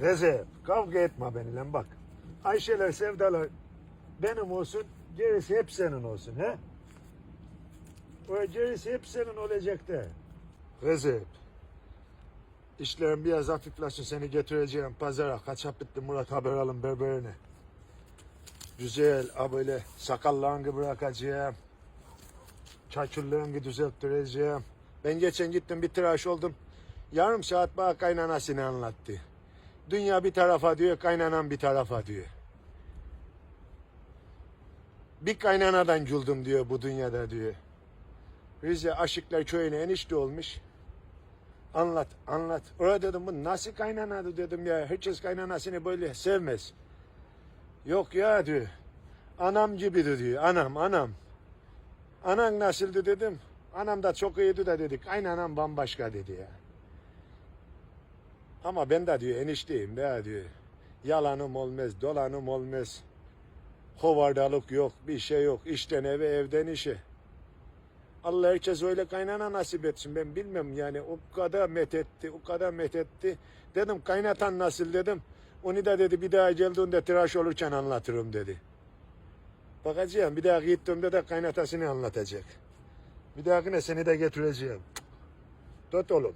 Recep kavga etme benimle bak. Ayşeler sevdalar benim olsun gerisi hep senin olsun he. O gerisi hep senin olacak da. Recep. İşlerim biraz hafifleşsin seni getireceğim pazara. Kaçap bitti Murat haber alın berberine. Güzel ha böyle sakallarını bırakacağım. Çaçurlarını düzelttireceğim. Ben geçen gittim bir tıraş oldum. Yarım saat bana kaynanasını anlattı. Dünya bir tarafa diyor, kaynanan bir tarafa diyor. Bir kaynanadan güldüm diyor bu dünyada diyor. Rize Aşıklar Köyü'ne enişte olmuş. Anlat, anlat. Orada dedim bu nasıl kaynanadı dedim ya. Herkes kaynanasını böyle sevmez. Yok ya diyor. Anam gibiydi diyor. Anam, anam. Anan nasıldı dedim. Anam da çok iyiydi de dedik. Aynı anam bambaşka dedi ya. Ama ben de diyor enişteyim de diyor. Yalanım olmaz, dolanım olmaz. Hovardalık yok, bir şey yok. İşten eve, evden işe. Allah herkes öyle kaynana nasip etsin. Ben bilmem yani o kadar methetti, o kadar methetti. Dedim kaynatan nasıl dedim. Onu da dedi bir daha geldiğinde tıraş olurken anlatırım dedi. Bakacağım bir daha gittiğimde de kaynatasını anlatacak. Bir dahakine seni de getireceğim. Tut oğlum.